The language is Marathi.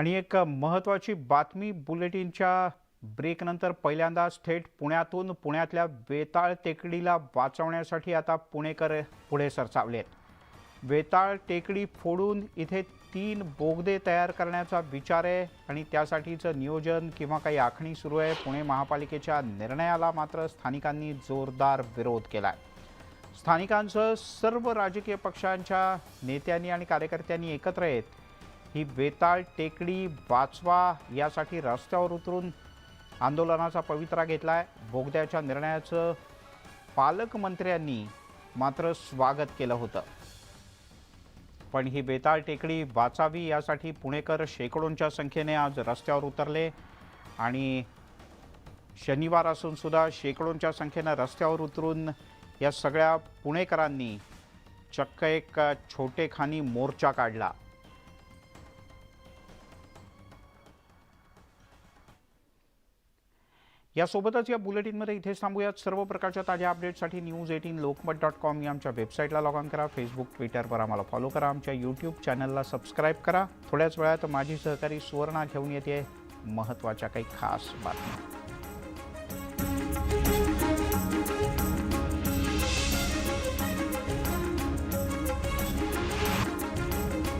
आणि एक महत्त्वाची बातमी बुलेटिनच्या ब्रेकनंतर पहिल्यांदाच थेट पुण्यातून पुण्यातल्या वेताळ टेकडीला वाचवण्यासाठी आता पुणेकर पुढे सरसावलेत. वेताळ टेकडी फोडून इथे तीन बोगदे तयार करण्याचा विचार आहे आणि त्यासाठीचं नियोजन किंवा काही आखणी सुरू आहे. पुणे महापालिकेच्या निर्णयाला मात्र स्थानिकांनी जोरदार विरोध केला आहे स्थानिकांसह सर्व राजकीय पक्षांच्या नेत्यांनी आणि कार्यकर्त्यांनी एकत्र येत ही बेताळ टेकडी वाचवा यासाठी रस्त्यावर उतरून आंदोलनाचा पवित्रा घेतला आहे बोगद्याच्या निर्णयाचं पालकमंत्र्यांनी मात्र स्वागत केलं होतं. पण ही बेताळ टेकडी वाचावी यासाठी पुणेकर शेकडोंच्या संख्येने आज रस्त्यावर उतरले आणि शनिवार असून सुद्धा शेकडोंच्या संख्येनं रस्त्यावर उतरून या सगळ्या पुणेकरांनी चक्क एक छोटेखानी मोर्चा काढला. यासोबतच या बुलेटिनमध्ये इथेच थांबूयात. सर्व प्रकारच्या ताज्या अपडेटसाठी news eighteen Lokmat dot com या आमच्या वेबसाईटला लॉग ऑन करा. फेसबुक ट्विटरवर आम्हाला फॉलो करा. आमच्या यूट्यूब चॅनलला सबस्क्राईब करा. थोड्याच वेळात माझी सहकारी सुवर्णा घेऊन येते. महत्त्वाच्या काही खास बातम्या.